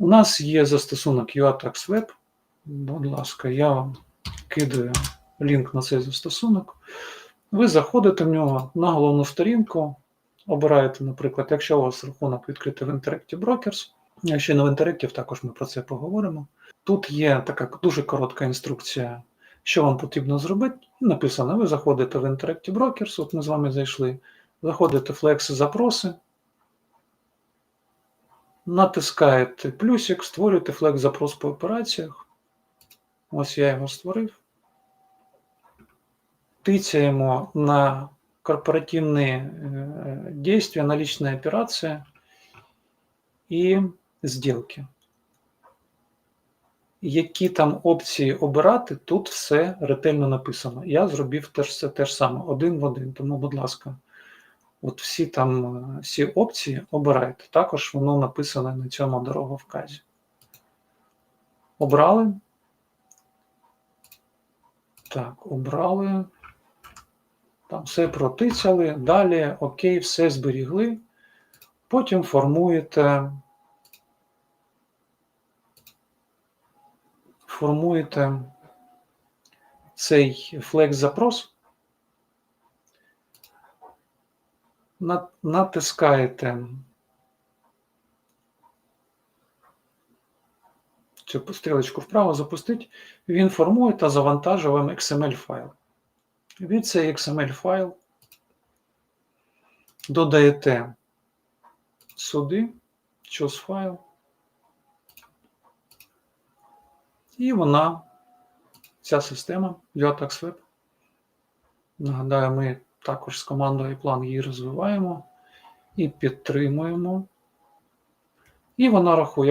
У нас є застосунок UATAX Web. Будь ласка, я вам кидаю лінк на цей застосунок. Ви заходите в нього на головну сторінку, обираєте, наприклад, якщо у вас рахунок відкритий в Interactive Brokers, якщо не в Interactive, також ми про це поговоримо. Тут є така дуже коротка інструкція, що вам потрібно зробити. Написано: ви заходите в Interactive Brokers, от ми з вами зайшли, заходите в Flex запроси, натискаєте плюсик, створюєте Flex запрос по операціях. Ось я його створив. Тицяємо на корпоративные э, действия, наличные операции і сделки. Які там опції обирати, тут все ретельно написано. Я зробив теж все те ж саме, один в один. Тому, будь ласка, от всі там е, всі опції обирайте. Також воно написане на цьому дороговказі. Обрали. Так, обрали. Там все протицяли, далі окей, все зберігли. Потім формуєте, формуєте цей флекс запрос, на- натискаєте цю стрілочку вправо запустить, він формує та завантажує вам XML файл. Від цей XML файл додаєте сюди, choose файл, і вона, ця система Viotax Web. Нагадаю, ми також з командою план її розвиваємо і підтримуємо. І вона рахує.